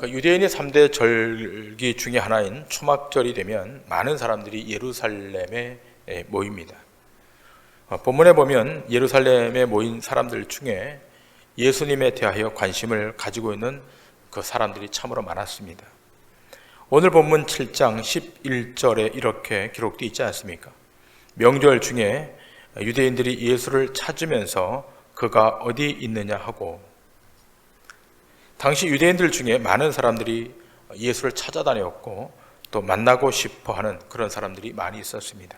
그 유대인의 3대 절기 중에 하나인 초막절이 되면 많은 사람들이 예루살렘에 에, 모입니다. 어, 본문에 보면 예루살렘에 모인 사람들 중에 예수님에 대하여 관심을 가지고 있는 그 사람들이 참으로 많았습니다. 오늘 본문 7장 11절에 이렇게 기록되어 있지 않습니까? 명절 중에 유대인들이 예수를 찾으면서 그가 어디 있느냐 하고 당시 유대인들 중에 많은 사람들이 예수를 찾아다녔고 또 만나고 싶어 하는 그런 사람들이 많이 있었습니다.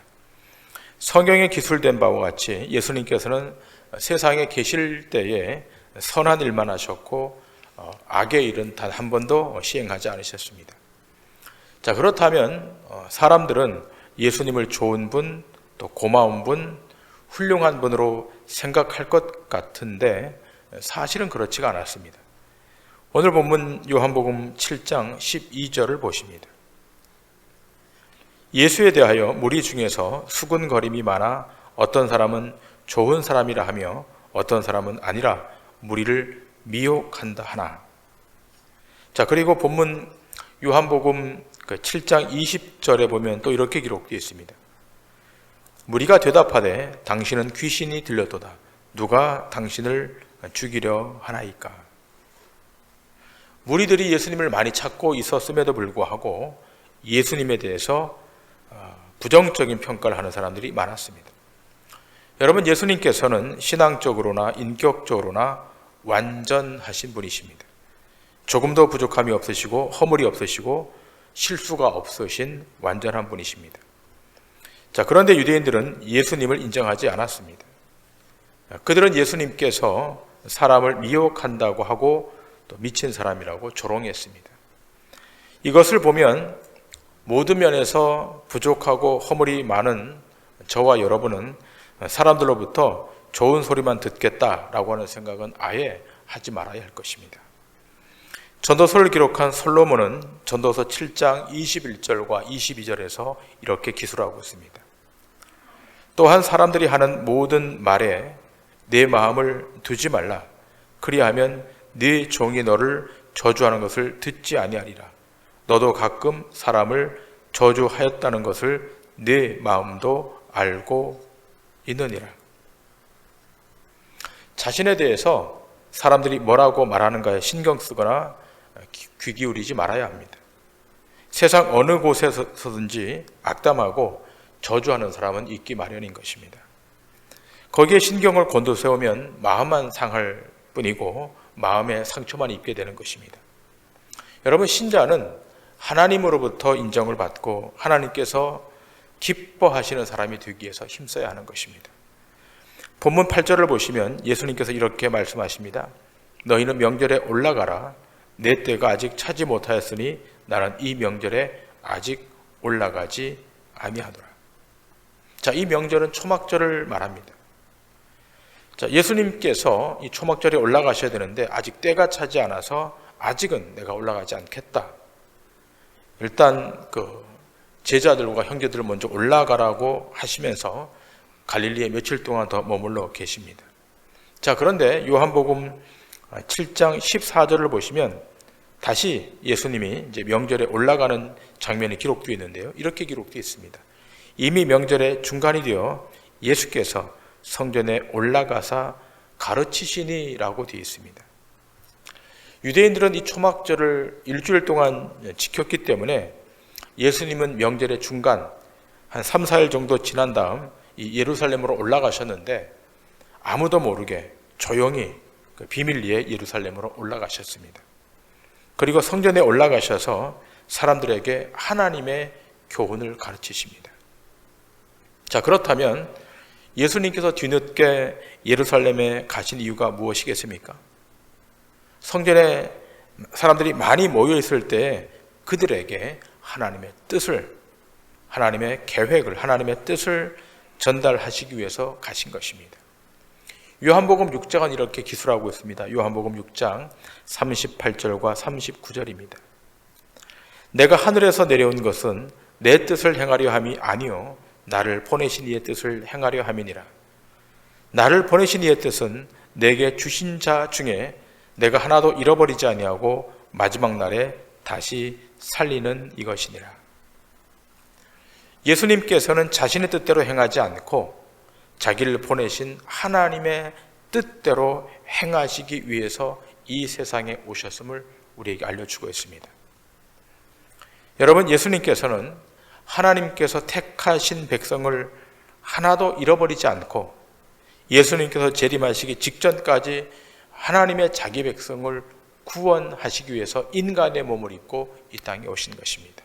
성경에 기술된 바와 같이 예수님께서는 세상에 계실 때에 선한 일만 하셨고 어, 악의 일은 단 한 번도 시행하지 않으셨습니다. 자, 그렇다면 어, 사람들은 예수님을 좋은 분, 또 고마운 분, 훌륭한 분으로 생각할 것 같은데 사실은 그렇지가 않았습니다. 오늘 본문 요한복음 7장 12절을 보십니다. 예수에 대하여 무리 중에서 수군거림이 많아 어떤 사람은 좋은 사람이라 하며 어떤 사람은 아니라 무리를 미혹한다 하나. 자, 그리고 본문 요한복음 7장 그 20절에 보면 또 이렇게 기록되어 있습니다. 무리가 대답하되 당신은 귀신이 들렸도다. 누가 당신을 죽이려 하나이까? 무리들이 예수님을 많이 찾고 있었음에도 불구하고 예수님에 대해서 어, 부정적인 평가를 하는 사람들이 많았습니다. 여러분, 예수님께서는 신앙적으로나 인격적으로나 완전하신 분이십니다. 조금도 부족함이 없으시고 허물이 없으시고 실수가 없으신 완전한 분이십니다. 자, 그런데 유대인들은 예수님을 인정하지 않았습니다. 그들은 예수님께서 사람을 미혹한다고 하고 또 미친 사람이라고 조롱했습니다. 이것을 보면 모든 면에서 부족하고 허물이 많은 저와 여러분은 사람들로부터 좋은 소리만 듣겠다라고 하는 생각은 아예 하지 말아야 할 것입니다. 전도서를 기록한 솔로몬은 전도서 7장 21절과 22절에서 이렇게 기술하고 있습니다. 또한 사람들이 하는 모든 말에 내 마음을 두지 말라. 그리하면 네 종이 너를 저주하는 것을 듣지 아니하리라. 너도 가끔 사람을 저주하였다는 것을 네 마음도 알고 있느니라. 자신에 대해서 사람들이 뭐라고 말하는가에 신경 쓰거나 귀 기울이지 말아야 합니다. 세상 어느 곳에서든지 악담하고 저주하는 사람은 있기 마련인 것입니다. 거기에 신경을 곤두 세우면 마음만 상할 뿐이고 마음에 상처만 입게 되는 것입니다. 여러분 신자는 하나님으로부터 인정을 받고 하나님께서 기뻐하시는 사람이 되기 위해서 힘써야 하는 것입니다. 본문 8절을 보시면 예수님께서 이렇게 말씀하십니다. 너희는 명절에 올라가라. 내 때가 아직 차지 못하였으니 나는 이 명절에 아직 올라가지 아니하노라. 자, 이 명절은 초막절을 말합니다. 자, 예수님께서 이 초막절에 올라가셔야 되는데 아직 때가 차지 않아서 아직은 내가 올라가지 않겠다. 일단 그 제자들과 형제들을 먼저 올라가라고 하시면서 갈릴리에 며칠 동안 더 머물러 계십니다. 자, 그런데 요한복음 7장 14절을 보시면 다시 예수님이 이제 명절에 올라가는 장면이 기록되어 있는데요. 이렇게 기록되어 있습니다. 이미 명절의 중간이 되어 예수께서 성전에 올라가사 가르치시니라고 되어 있습니다. 유대인들은 이 초막절을 일주일 동안 지켰기 때문에 예수님은 명절의 중간 한 3, 4일 정도 지난 다음 이 예루살렘으로 올라가셨는데 아무도 모르게 조용히 그 비밀리에 예루살렘으로 올라가셨습니다. 그리고 성전에 올라가셔서 사람들에게 하나님의 교훈을 가르치십니다. 자, 그렇다면 예수님께서 뒤늦게 예루살렘에 가신 이유가 무엇이겠습니까? 성전에 사람들이 많이 모여 있을 때 그들에게 하나님의 뜻을, 하나님의 계획을, 하나님의 뜻을 전달하시기 위해서 가신 것입니다. 요한복음 6장은 이렇게 기술하고 있습니다. 요한복음 6장 38절과 39절입니다. 내가 하늘에서 내려온 것은 내 뜻을 행하려 함이 아니요 나를 보내신 이의 뜻을 행하려 함이니라. 나를 보내신 이의 뜻은 내게 주신 자 중에 내가 하나도 잃어버리지 아니하고 마지막 날에 다시 살리는 이것이니라. 예수님께서는 자신의 뜻대로 행하지 않고 자기를 보내신 하나님의 뜻대로 행하시기 위해서 이 세상에 오셨음을 우리에게 알려주고 있습니다. 여러분, 예수님께서는 하나님께서 택하신 백성을 하나도 잃어버리지 않고 예수님께서 재림하시기 직전까지 하나님의 자기 백성을 구원하시기 위해서 인간의 몸을 입고 이 땅에 오신 것입니다.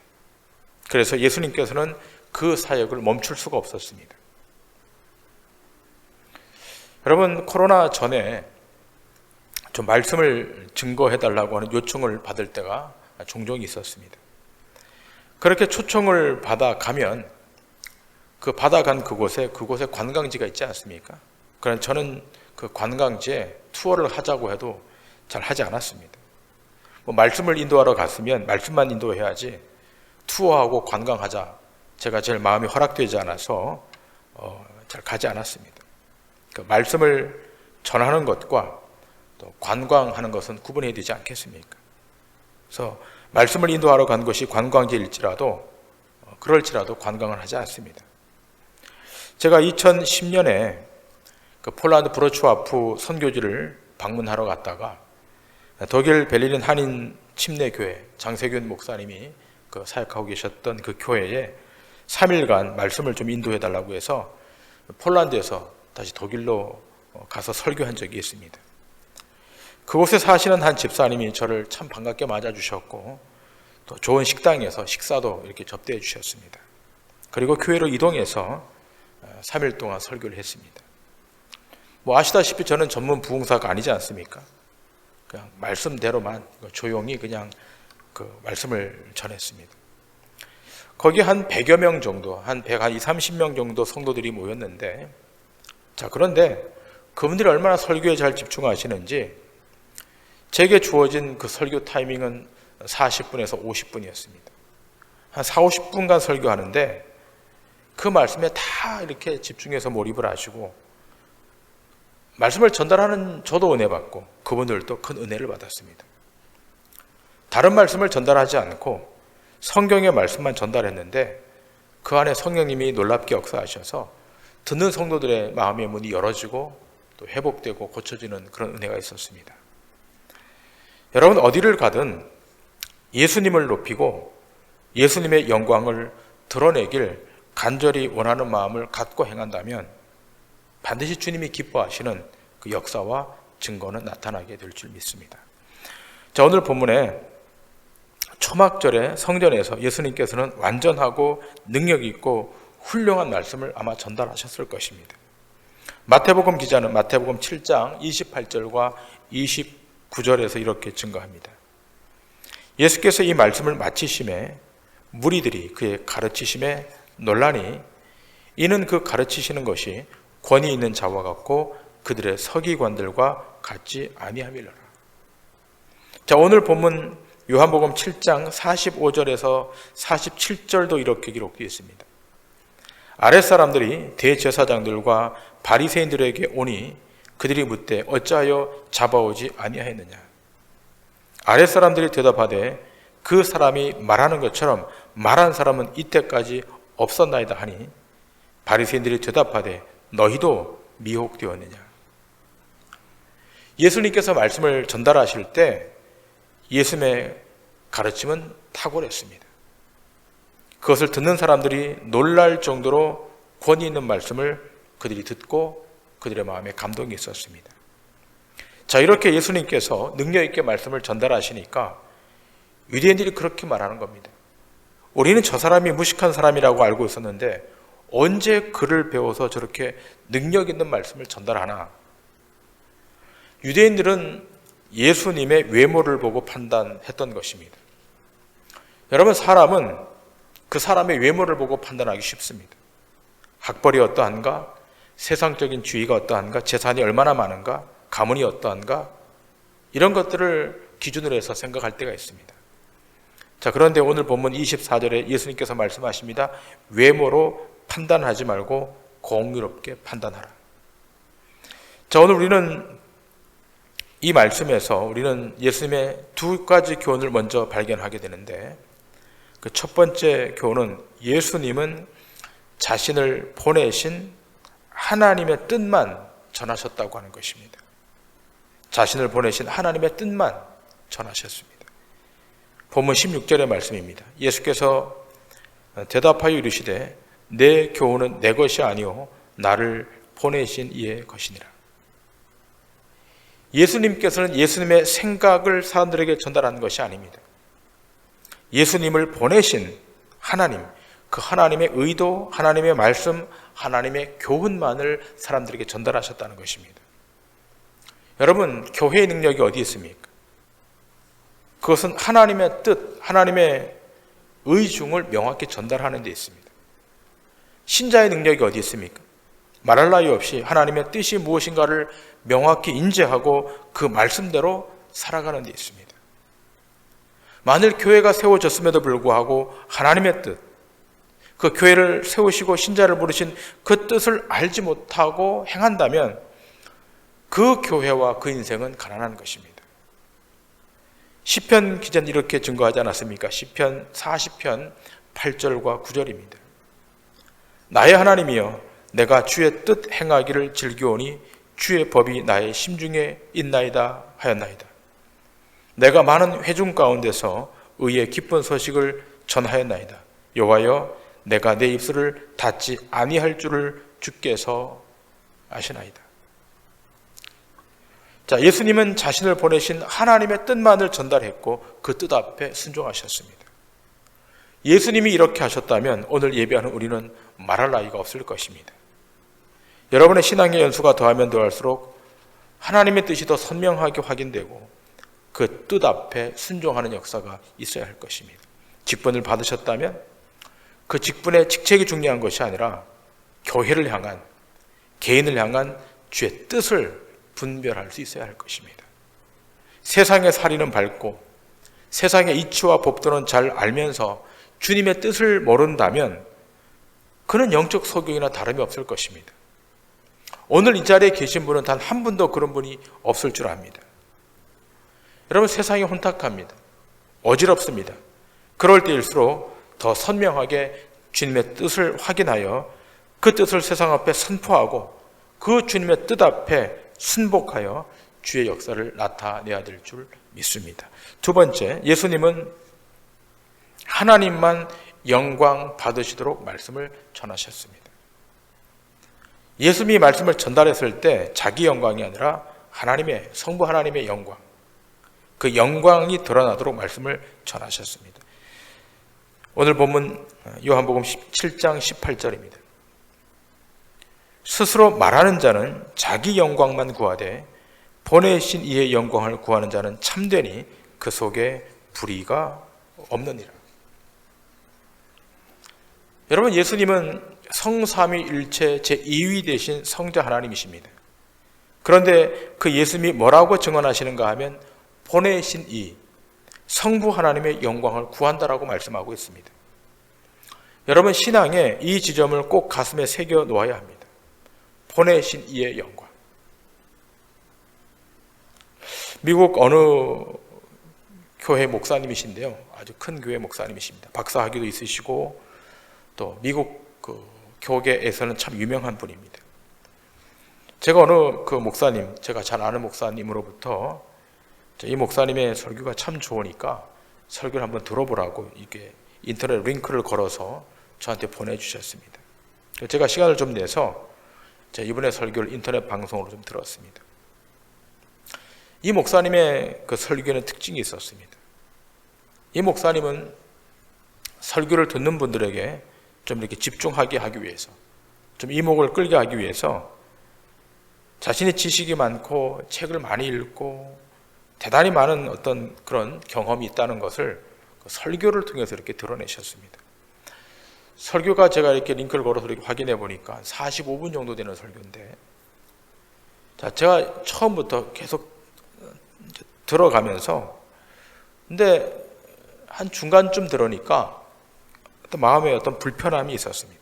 그래서 예수님께서는 그 사역을 멈출 수가 없었습니다. 여러분, 코로나 전에 좀 말씀을 증거해 달라고 하는 요청을 받을 때가 종종 있었습니다. 그렇게 초청을 받아 가면 그 받아간 그곳에 그곳에 관광지가 있지 않습니까? 그런 저는 그 관광지에 투어를 하자고 해도 잘 하지 않았습니다. 뭐 말씀을 인도하러 갔으면 말씀만 인도해야지 투어하고 관광하자 제가 제일 마음이 허락되지 않아서 어, 잘 가지 않았습니다. 그 말씀을 전하는 것과 또 관광하는 것은 구분해야 되지 않겠습니까? 그래서 말씀을 인도하러 간 것이 관광지일지라도 어, 그럴지라도 관광을 하지 않습니다. 제가 2010년에 그 폴란드 브로츠와프 선교지를 방문하러 갔다가 독일 베를린 한인 침례교회 장세균 목사님이 그 사역하고 계셨던 그 교회에 3일간 말씀을 좀 인도해 달라고 해서 폴란드에서 다시 독일로 가서 설교한 적이 있습니다. 그곳에 사시는 한 집사님이 저를 참 반갑게 맞아주셨고 또 좋은 식당에서 식사도 이렇게 접대해 주셨습니다. 그리고 교회로 이동해서 3일 동안 설교를 했습니다. 뭐 아시다시피 저는 전문 부흥사가 아니지 않습니까? 그냥 말씀대로만 조용히 그냥 그 말씀을 전했습니다. 거기 한 100여 명 정도, 한 100, 한 2, 30명 정도 성도들이 모였는데, 자, 그런데 그분들이 얼마나 설교에 잘 집중하시는지, 제게 주어진 그 설교 타이밍은 40분에서 50분이었습니다. 한 4, 50분간 설교하는데, 그 말씀에 다 이렇게 집중해서 몰입을 하시고, 말씀을 전달하는 저도 은혜 받고, 그분들도 큰 은혜를 받았습니다. 다른 말씀을 전달하지 않고, 성경의 말씀만 전달했는데 그 안에 성령님이 놀랍게 역사하셔서 듣는 성도들의 마음의 문이 열어지고 또 회복되고 고쳐지는 그런 은혜가 있었습니다. 여러분 어디를 가든 예수님을 높이고 예수님의 영광을 드러내길 간절히 원하는 마음을 갖고 행한다면 반드시 주님이 기뻐하시는 그 역사와 증거는 나타나게 될 줄 믿습니다. 자, 오늘 본문에 초막절에 성전에서 예수님께서는 완전하고 능력 있고 훌륭한 말씀을 아마 전달하셨을 것입니다. 마태복음 기자는 마태복음 7장 28절과 29절에서 이렇게 증거합니다. 예수께서 이 말씀을 마치심에 무리들이 그의 가르치심에 논란이 이는 그 가르치시는 것이 권위 있는 자와 같고 그들의 서기관들과 같지 아니함이라. 자, 오늘 본문 요한복음 7장 45절에서 47절도 이렇게 기록되어 있습니다. 아랫사람들이 대제사장들과 바리새인들에게 오니 그들이 묻되 어찌하여 잡아오지 아니하였느냐 아랫사람들이 대답하되 그 사람이 말하는 것처럼 말한 사람은 이때까지 없었나이다 하니 바리새인들이 대답하되 너희도 미혹되었느냐 예수님께서 말씀을 전달하실 때 예수님의 가르침은 탁월했습니다. 그것을 듣는 사람들이 놀랄 정도로 권위 있는 말씀을 그들이 듣고 그들의 마음에 감동이 있었습니다. 자, 이렇게 예수님께서 능력 있게 말씀을 전달하시니까 유대인들이 그렇게 말하는 겁니다. 우리는 저 사람이 무식한 사람이라고 알고 있었는데 언제 글을 배워서 저렇게 능력 있는 말씀을 전달하나? 유대인들은 예수님의 외모를 보고 판단했던 것입니다. 여러분, 사람은 그 사람의 외모를 보고 판단하기 쉽습니다. 학벌이 어떠한가? 세상적인 주의가 어떠한가? 재산이 얼마나 많은가? 가문이 어떠한가? 이런 것들을 기준으로 해서 생각할 때가 있습니다. 자, 그런데 오늘 본문 24절에 예수님께서 말씀하십니다. 외모로 판단하지 말고 공유롭게 판단하라. 자, 오늘 우리는 이 말씀에서 우리는 예수님의 두 가지 교훈을 먼저 발견하게 되는데 그 첫 번째 교훈은 예수님은 자신을 보내신 하나님의 뜻만 전하셨다고 하는 것입니다. 자신을 보내신 하나님의 뜻만 전하셨습니다. 본문 16절의 말씀입니다. 예수께서 대답하여 이르시되 내 교훈은 내 것이 아니요 나를 보내신 이의 것이니라. 예수님께서는 예수님의 생각을 사람들에게 전달하는 것이 아닙니다. 예수님을 보내신 하나님, 그 하나님의 의도, 하나님의 말씀, 하나님의 교훈만을 사람들에게 전달하셨다는 것입니다. 여러분, 교회의 능력이 어디 있습니까? 그것은 하나님의 뜻, 하나님의 의중을 명확히 전달하는 데 있습니다. 신자의 능력이 어디 있습니까? 말할 나위 없이 하나님의 뜻이 무엇인가를 명확히 인지하고 그 말씀대로 살아가는 데 있습니다. 만일 교회가 세워졌음에도 불구하고 하나님의 뜻, 그 교회를 세우시고 신자를 부르신 그 뜻을 알지 못하고 행한다면 그 교회와 그 인생은 가난한 것입니다. 시편 기자는 이렇게 증거하지 않았습니까? 시편 40편 8절과 9절입니다. 나의 하나님이여 내가 주의 뜻 행하기를 즐겨오니 주의 법이 나의 심중에 있나이다 하였나이다. 내가 많은 회중 가운데서 의의 기쁜 소식을 전하였나이다. 여호와여 내가 내 입술을 닫지 아니할 줄을 주께서 아시나이다. 자, 예수님은 자신을 보내신 하나님의 뜻만을 전달했고 그 뜻 앞에 순종하셨습니다. 예수님이 이렇게 하셨다면 오늘 예배하는 우리는 말할 나위가 없을 것입니다. 여러분의 신앙의 연수가 더하면 더할수록 하나님의 뜻이 더 선명하게 확인되고 그 뜻 앞에 순종하는 역사가 있어야 할 것입니다. 직분을 받으셨다면 그 직분의 직책이 중요한 것이 아니라 교회를 향한 개인을 향한 주의 뜻을 분별할 수 있어야 할 것입니다. 세상의 살이는 밝고 세상의 이치와 법도는 잘 알면서 주님의 뜻을 모른다면 그는 영적 소경이나 다름이 없을 것입니다. 오늘 이 자리에 계신 분은 단 한 분도 그런 분이 없을 줄 압니다. 여러분 세상이 혼탁합니다. 어지럽습니다. 그럴 때일수록 더 선명하게 주님의 뜻을 확인하여 그 뜻을 세상 앞에 선포하고 그 주님의 뜻 앞에 순복하여 주의 역사를 나타내야 될 줄 믿습니다. 두 번째, 예수님은 하나님만 영광 받으시도록 말씀을 전하셨습니다. 예수님이 말씀을 전달했을 때 자기 영광이 아니라 하나님의 성부 하나님의 영광, 그 영광이 드러나도록 말씀을 전하셨습니다. 오늘 본문 요한복음 17장 18절입니다. 스스로 말하는 자는 자기 영광만 구하되 보내신 이의 영광을 구하는 자는 참되니 그 속에 불의가 없느니라. 여러분 예수님은 성삼위일체 제2위 되신 성자 하나님이십니다. 그런데 그 예수님이 뭐라고 증언하시는가 하면 보내신 이 성부 하나님의 영광을 구한다라고 말씀하고 있습니다. 여러분 신앙에 이 지점을 꼭 가슴에 새겨 놓아야 합니다. 보내신 이의 영광. 미국 어느 교회 목사님이신데요. 아주 큰 교회 목사님이십니다. 박사 학위도 있으시고 또 미국 그 교계에서는 참 유명한 분입니다. 제가 어느 그 목사님, 제가 잘 아는 목사님으로부터 이 목사님의 설교가 참 좋으니까 설교를 한번 들어보라고 이게 인터넷 링크를 걸어서 저한테 보내주셨습니다. 제가 시간을 좀 내서 이번에 설교를 인터넷 방송으로 좀 들었습니다. 이 목사님의 그 설교에는 특징이 있었습니다. 이 목사님은 설교를 듣는 분들에게 좀 이렇게 집중하게 하기 위해서, 좀 이목을 끌게 하기 위해서 자신의 지식이 많고 책을 많이 읽고 대단히 많은 어떤 그런 경험이 있다는 것을 그 설교를 통해서 이렇게 드러내셨습니다. 설교가 제가 이렇게 링크를 걸어서 이렇게 확인해 보니까 45분 정도 되는 설교인데, 자, 제가 처음부터 계속 들어가면서, 근데 한 중간쯤 들으니까 어떤 마음에 어떤 불편함이 있었습니다.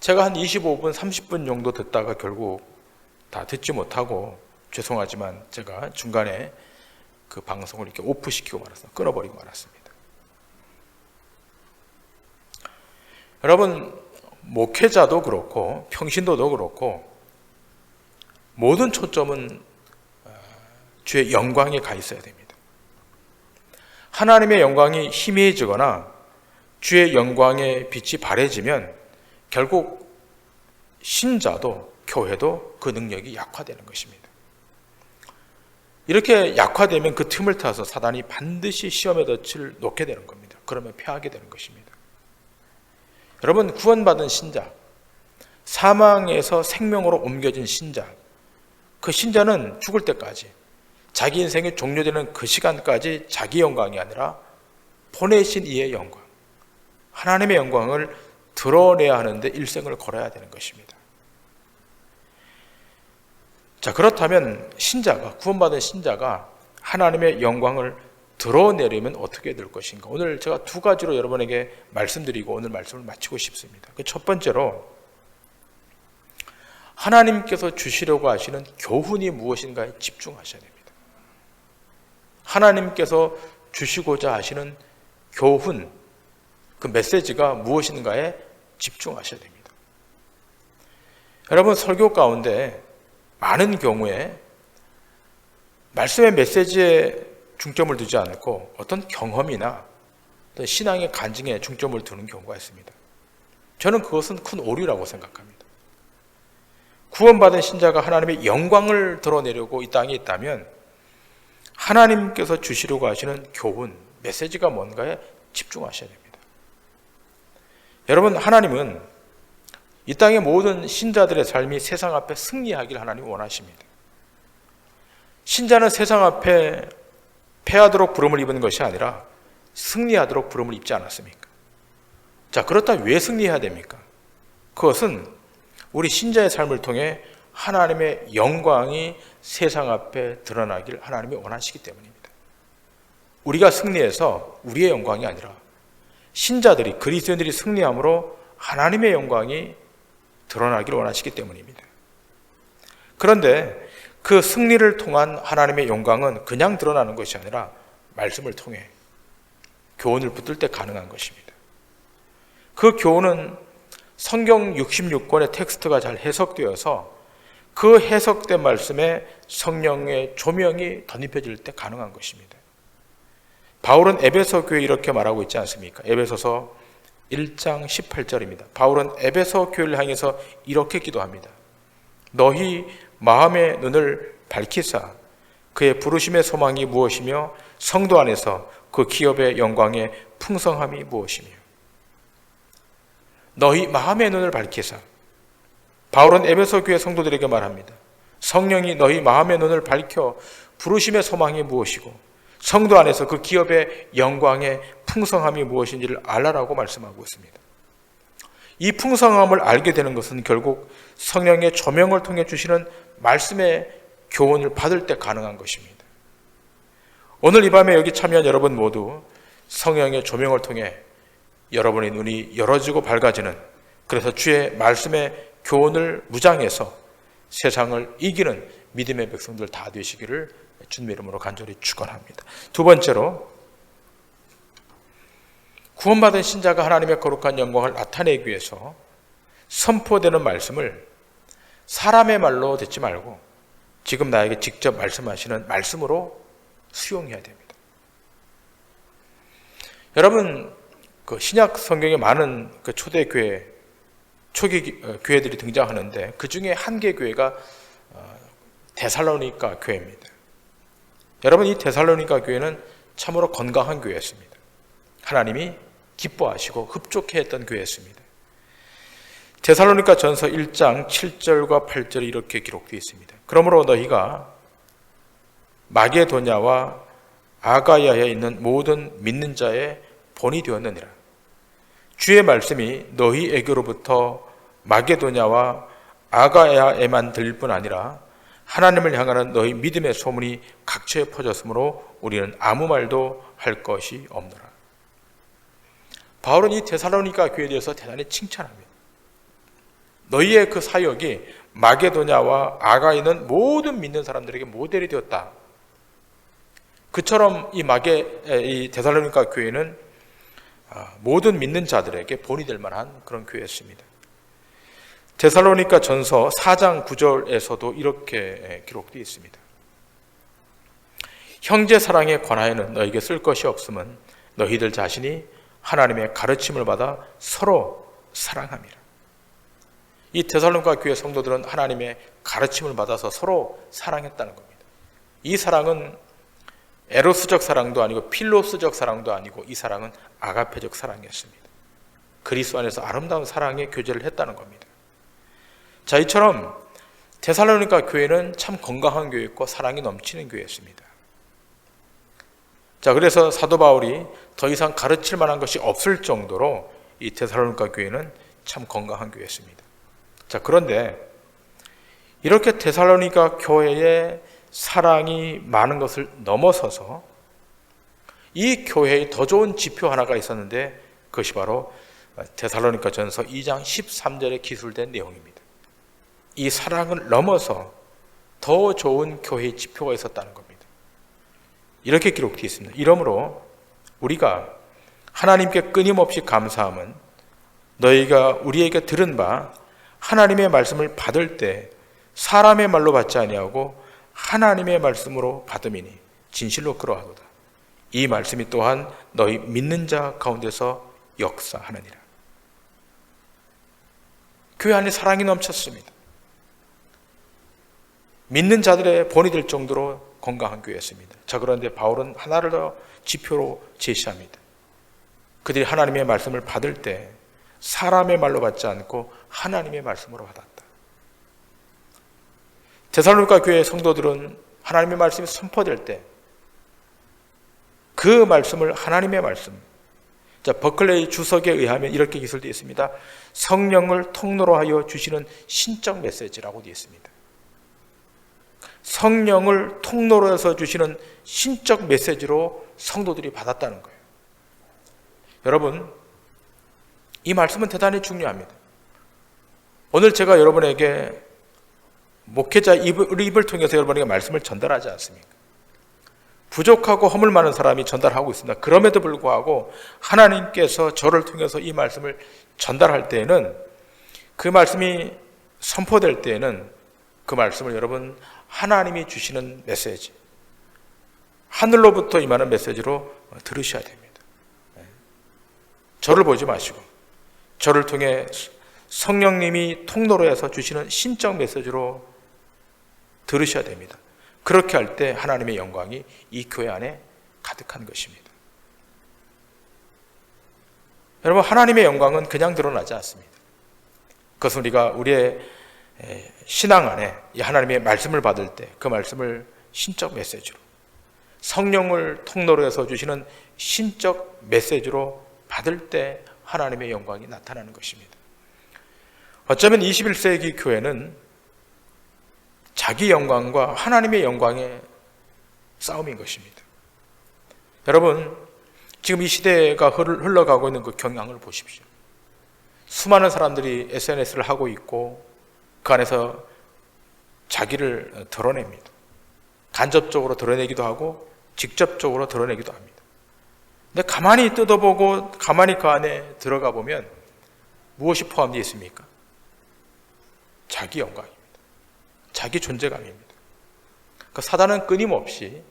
제가 한 25분, 30분 정도 듣다가 결국 다 듣지 못하고 죄송하지만 제가 중간에 그 방송을 이렇게 오프시키고 말았어. 끊어버리고 말았습니다. 여러분, 목회자도 그렇고, 평신도도 그렇고, 모든 초점은 어, 주의 영광에 가 있어야 됩니다. 하나님의 영광이 희미해지거나 주의 영광의 빛이 바래지면 결국 신자도 교회도 그 능력이 약화되는 것입니다. 이렇게 약화되면 그 틈을 타서 사단이 반드시 시험의 덫을 놓게 되는 겁니다. 그러면 패하게 되는 것입니다. 여러분 구원받은 신자, 사망에서 생명으로 옮겨진 신자, 그 신자는 죽을 때까지 자기 인생이 종료되는 그 시간까지 자기 영광이 아니라 보내신 이의 영광, 하나님의 영광을 드러내야 하는데 일생을 걸어야 되는 것입니다. 자, 그렇다면 신자가, 구원받은 신자가 하나님의 영광을 드러내려면 어떻게 될 것인가? 오늘 제가 두 가지로 여러분에게 말씀드리고 오늘 말씀을 마치고 싶습니다. 그 첫 번째로 하나님께서 주시려고 하시는 교훈이 무엇인가에 집중하셔야 됩니다. 하나님께서 주시고자 하시는 교훈, 그 메시지가 무엇인가에 집중하셔야 됩니다. 여러분, 설교 가운데 많은 경우에 말씀의 메시지에 중점을 두지 않고 어떤 경험이나 신앙의 간증에 중점을 두는 경우가 있습니다. 저는 그것은 큰 오류라고 생각합니다. 구원받은 신자가 하나님의 영광을 드러내려고 이 땅에 있다면 하나님께서 주시려고 하시는 교훈, 메시지가 뭔가에 집중하셔야 됩니다. 여러분, 하나님은 이 땅의 모든 신자들의 삶이 세상 앞에 승리하길 하나님 원하십니다. 신자는 세상 앞에 패하도록 부름을 입은 것이 아니라 승리하도록 부름을 입지 않았습니까? 자, 그렇다면 왜 승리해야 됩니까? 그것은 우리 신자의 삶을 통해 하나님의 영광이 세상 앞에 드러나길 하나님이 원하시기 때문입니다. 우리가 승리해서 우리의 영광이 아니라 신자들이 그리스도인들이 승리함으로 하나님의 영광이 드러나기를 원하시기 때문입니다. 그런데 그 승리를 통한 하나님의 영광은 그냥 드러나는 것이 아니라 말씀을 통해 교훈을 붙들 때 가능한 것입니다. 그 교훈은 성경 66권의 텍스트가 잘 해석되어서 그 해석된 말씀에 성령의 조명이 덧입혀질 때 가능한 것입니다. 바울은 에베소 교회 이렇게 말하고 있지 않습니까? 에베소서 1장 18절입니다. 바울은 에베소 교회를 향해서 이렇게 기도합니다. 너희 마음의 눈을 밝히사 그의 부르심의 소망이 무엇이며 성도 안에서 그 기업의 영광의 풍성함이 무엇이며 너희 마음의 눈을 밝히사 바울은 에베소 교회 성도들에게 말합니다. 성령이 너희 마음의 눈을 밝혀 부르심의 소망이 무엇이고 성도 안에서 그 기업의 영광의 풍성함이 무엇인지를 알라라고 말씀하고 있습니다. 이 풍성함을 알게 되는 것은 결국 성령의 조명을 통해 주시는 말씀의 교훈을 받을 때 가능한 것입니다. 오늘 이 밤에 여기 참여한 여러분 모두 성령의 조명을 통해 여러분의 눈이 열어지고 밝아지는 그래서 주의 말씀의 교훈을 무장해서 세상을 이기는 믿음의 백성들 다 되시기를 주님 이름으로 간절히 축원합니다. 두 번째로 구원받은 신자가 하나님의 거룩한 영광을 나타내기 위해서 선포되는 말씀을 사람의 말로 듣지 말고 지금 나에게 직접 말씀하시는 말씀으로 수용해야 됩니다. 여러분 그 신약 성경에 많은 그 초대 교회 초기 어, 교회들이 등장하는데 그 중에 한 개 교회가 어, 데살로니가 교회입니다. 여러분 이 데살로니가 교회는 참으로 건강한 교회였습니다. 하나님이 기뻐하시고 흡족해 했던 교회였습니다. 데살로니가 전서 1장 7절과 8절에 이렇게 기록되어 있습니다. 그러므로 너희가 마게도냐와 아가야에 있는 모든 믿는 자의 본이 되었느니라. 주의 말씀이 너희에게로부터 마게도냐와 아가야에만 들릴 뿐 아니라 하나님을 향하는 너희 믿음의 소문이 각처에 퍼졌으므로 우리는 아무 말도 할 것이 없노라. 바울은 이 데살로니가 교회에 대해서 대단히 칭찬합니다. 너희의 그 사역이 마게도냐와 아가에 있는 모든 믿는 사람들에게 모델이 되었다. 그처럼 이 마게 이 데살로니가 교회는 아, 모든 믿는 자들에게 본이 될 만한 그런 교회였습니다. 데살로니가 전서 4장 9절에서도 이렇게 기록되어 있습니다. 형제 사랑에 관하여는 너에게 쓸 것이 없음은 너희들 자신이 하나님의 가르침을 받아 서로 사랑함이라. 이 데살로니가 교회 성도들은 하나님의 가르침을 받아서 서로 사랑했다는 겁니다. 이 사랑은 에로스적 사랑도 아니고 필로스적 사랑도 아니고 이 사랑은 아가페적 사랑이었습니다. 그리스도 안에서 아름다운 사랑의 교제를 했다는 겁니다. 자, 이처럼 데살로니가 교회는 참 건강한 교회였고 사랑이 넘치는 교회였습니다. 자, 그래서 사도 바울이 더 이상 가르칠 만한 것이 없을 정도로 이 데살로니가 교회는 참 건강한 교회였습니다. 자, 그런데 이렇게 데살로니가 교회에 사랑이 많은 것을 넘어서서 이 교회의 더 좋은 지표 하나가 있었는데 그것이 바로 데살로니가 전서 2장 13절에 기술된 내용입니다. 이 사랑을 넘어서 더 좋은 교회의 지표가 있었다는 겁니다. 이렇게 기록되어 있습니다. 이러므로 우리가 하나님께 끊임없이 감사함은 너희가 우리에게 들은 바 하나님의 말씀을 받을 때 사람의 말로 받지 아니하고 하나님의 말씀으로 받음이니 진실로 그러하도다. 이 말씀이 또한 너희 믿는 자 가운데서 역사하느니라. 교회 안에 사랑이 넘쳤습니다. 믿는 자들의 본이 될 정도로 건강한 교회였습니다. 자, 그런데 바울은 하나를 더 지표로 제시합니다. 그들이 하나님의 말씀을 받을 때 사람의 말로 받지 않고 하나님의 말씀으로 받았다. 데살로니가 교회 성도들은 하나님의 말씀이 선포될 때 그 말씀을 하나님의 말씀. 자, 버클레이 주석에 의하면 이렇게 기술되어 있습니다. 성령을 통로로 하여 주시는 신적 메시지라고 되어 있습니다. 성령을 통로로 해서 주시는 신적 메시지로 성도들이 받았다는 거예요. 여러분, 이 말씀은 대단히 중요합니다. 오늘 제가 여러분에게 목회자 입을, 입을 통해서 여러분에게 말씀을 전달하지 않습니까? 부족하고 허물 많은 사람이 전달하고 있습니다. 그럼에도 불구하고 하나님께서 저를 통해서 이 말씀을 전달할 때에는 그 말씀이 선포될 때에는 그 말씀을 여러분 하나님이 주시는 메시지, 하늘로부터 임하는 메시지로 들으셔야 됩니다. 저를 보지 마시고 저를 통해 성령님이 통로로 해서 주시는 신적 메시지로 들으셔야 됩니다. 그렇게 할 때 하나님의 영광이 이 교회 안에 가득한 것입니다. 여러분, 하나님의 영광은 그냥 드러나지 않습니다. 그것은 우리가 우리의 신앙 안에 이 하나님의 말씀을 받을 때 그 말씀을 신적 메시지로 성령을 통로로 해서 주시는 신적 메시지로 받을 때 하나님의 영광이 나타나는 것입니다. 어쩌면 21세기 교회는 자기 영광과 하나님의 영광의 싸움인 것입니다. 여러분, 지금 이 시대가 흘러가고 있는 그 경향을 보십시오. 수많은 사람들이 SNS를 하고 있고 그 안에서 자기를 드러냅니다. 간접적으로 드러내기도 하고 직접적으로 드러내기도 합니다. 근데 가만히 뜯어보고 가만히 그 안에 들어가 보면 무엇이 포함되어 있습니까? 자기 영광. 자기 존재감입니다. 그 사단은 끊임없이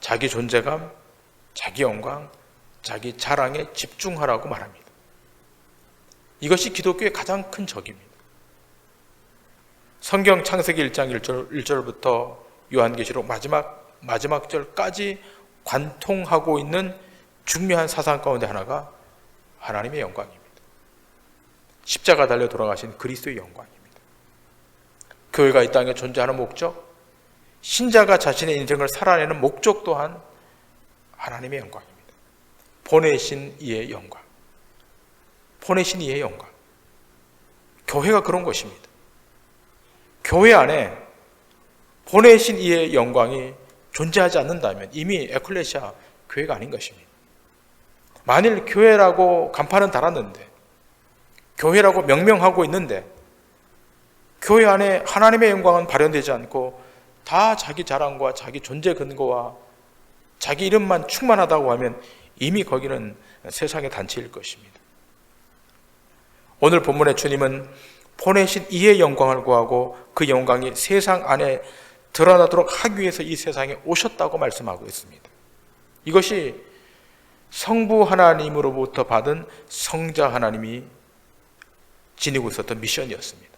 자기 존재감, 자기 영광, 자기 자랑에 집중하라고 말합니다. 이것이 기독교의 가장 큰 적입니다. 성경 창세기 1장 1절, 1절 부터 요한계시록 마지막, 마지막 절까지 관통하고 있는 중요한 사상 가운데 하나가 하나님의 영광입니다. 십자가 달려 돌아가신 그리스도의 영광. 교회가 이 땅에 존재하는 목적, 신자가 자신의 인생을 살아내는 목적 또한 하나님의 영광입니다. 보내신 이의 영광. 보내신 이의 영광. 교회가 그런 것입니다. 교회 안에 보내신 이의 영광이 존재하지 않는다면 이미 에클레시아 교회가 아닌 것입니다. 만일 교회라고 간판은 달았는데 교회라고 명명하고 있는데 교회 안에 하나님의 영광은 발현되지 않고 다 자기 자랑과 자기 존재 근거와 자기 이름만 충만하다고 하면 이미 거기는 세상의 단체일 것입니다. 오늘 본문의 주님은 보내신 이의 영광을 구하고 그 영광이 세상 안에 드러나도록 하기 위해서 이 세상에 오셨다고 말씀하고 있습니다. 이것이 성부 하나님으로부터 받은 성자 하나님이 지니고 있었던 미션이었습니다.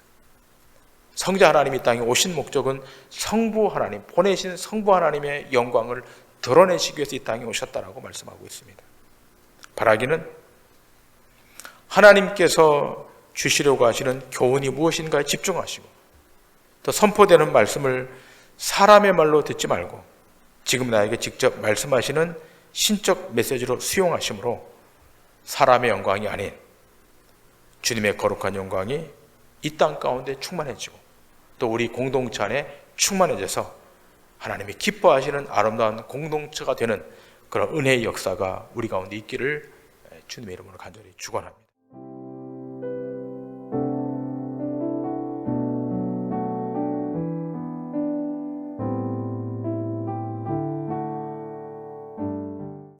성자 하나님이 땅에 오신 목적은 성부 하나님, 보내신 성부 하나님의 영광을 드러내시기 위해서 이 땅에 오셨다라고 말씀하고 있습니다. 바라기는 하나님께서 주시려고 하시는 교훈이 무엇인가에 집중하시고 또 선포되는 말씀을 사람의 말로 듣지 말고 지금 나에게 직접 말씀하시는 신적 메시지로 수용하심으로 사람의 영광이 아닌 주님의 거룩한 영광이 이 땅 가운데 충만해지고 또 우리 공동체 안에 충만해져서 하나님이 기뻐하시는 아름다운 공동체가 되는 그런 은혜의 역사가 우리 가운데 있기를 주님의 이름으로 간절히 축원합니다.